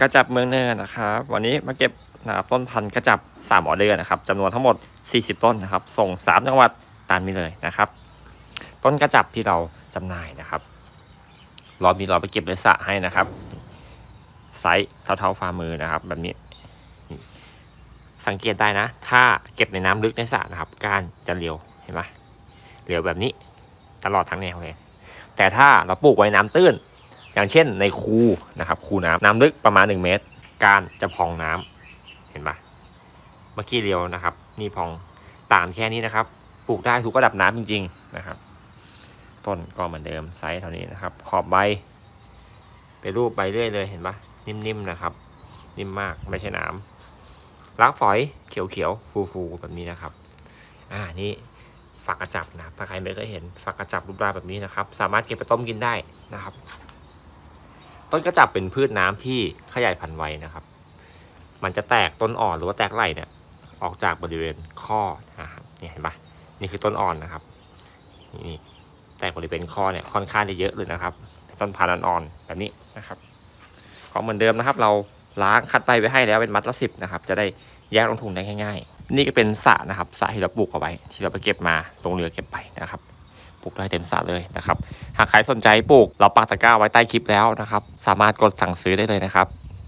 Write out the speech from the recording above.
กระจับเมืองเนินนะครับ วันนี้มาเก็บนะครับต้นพันธุ์กระจับ3ออเดอร์นะครับจำนวนทั้งหมด 40 ต้นนะครับ ส่ง 3 จังหวัดตามนี้เลยนะครับ ต้นกระจับที่เราจำหน่ายนะครับรอบนี้เราไปเก็บในสระให้นะครับ ไซส์เท่าๆฝ่ามือนะครับ แบบนี้ สังเกตได้นะ ถ้าเก็บในน้ำลึกในสระนะครับ กานจะเรียวเห็นไหมเรียวแบบนี้ตลอดทั้งแนวเลย แต่ถ้าเราปลูกไว้น้ำตื้น อย่างเช่นในคูนะครับคูน้ำน้ำลึกประมาณ 1 เมตร การจะพองน้ำเห็นปะเมื่อกี้เรียวนะครับ นี่พองต่างแค่นี้นะครับปลูกได้ทุกระดับน้ำจริง ๆนะครับ ต้นก็เหมือนเดิมไซส์เท่านี้นะครับ ขอบใบไปรูปใบเรื่อยเลยเห็นปะนิ่มๆนะครับ นิ่มมากไม่ใช่น้ำล้างฝอยเขียวๆฟูๆแบบนี้นะครับ อ่านี่ฝักกระจับนะถ้าใครไม่เคยเห็นฝักกระจับรูปร่างแบบนี้นะครับ สามารถเก็บไปต้มกินได้นะครับ ต้นกระจับเป็นพืชน้ำที่ขยายพันธุ์ไวนะครับ มันจะแตกต้นอ่อนหรือว่าแตกไหลเนี่ยออกจากบริเวณข้อนะครับนี่เห็นปะนี่คือต้นอ่อนนะครับนี่แตกบริเวณข้อเนี่ยค่อนข้างจะเยอะเลยนะครับ ต้นพันธุ์อ่อนๆแบบนี้นะครับก็เหมือนเดิมนะครับ เราล้างคัดใบไว้ให้แล้วเป็นมัดละสิบนะครับ จะได้แยกลงถุงได้ง่าย ๆ นี่ก็เป็นสระนะครับสระที่เราปลูกเอาไว้ ที่เราไปเก็บมาตรงเรือเก็บไปนะครับ ลูกได้เต็มสระเลยนะครับ หากใครสนใจปลูก เราปักตะกร้าไว้ใต้คลิปแล้วนะครับ สามารถกดสั่งซื้อได้เลยนะครับ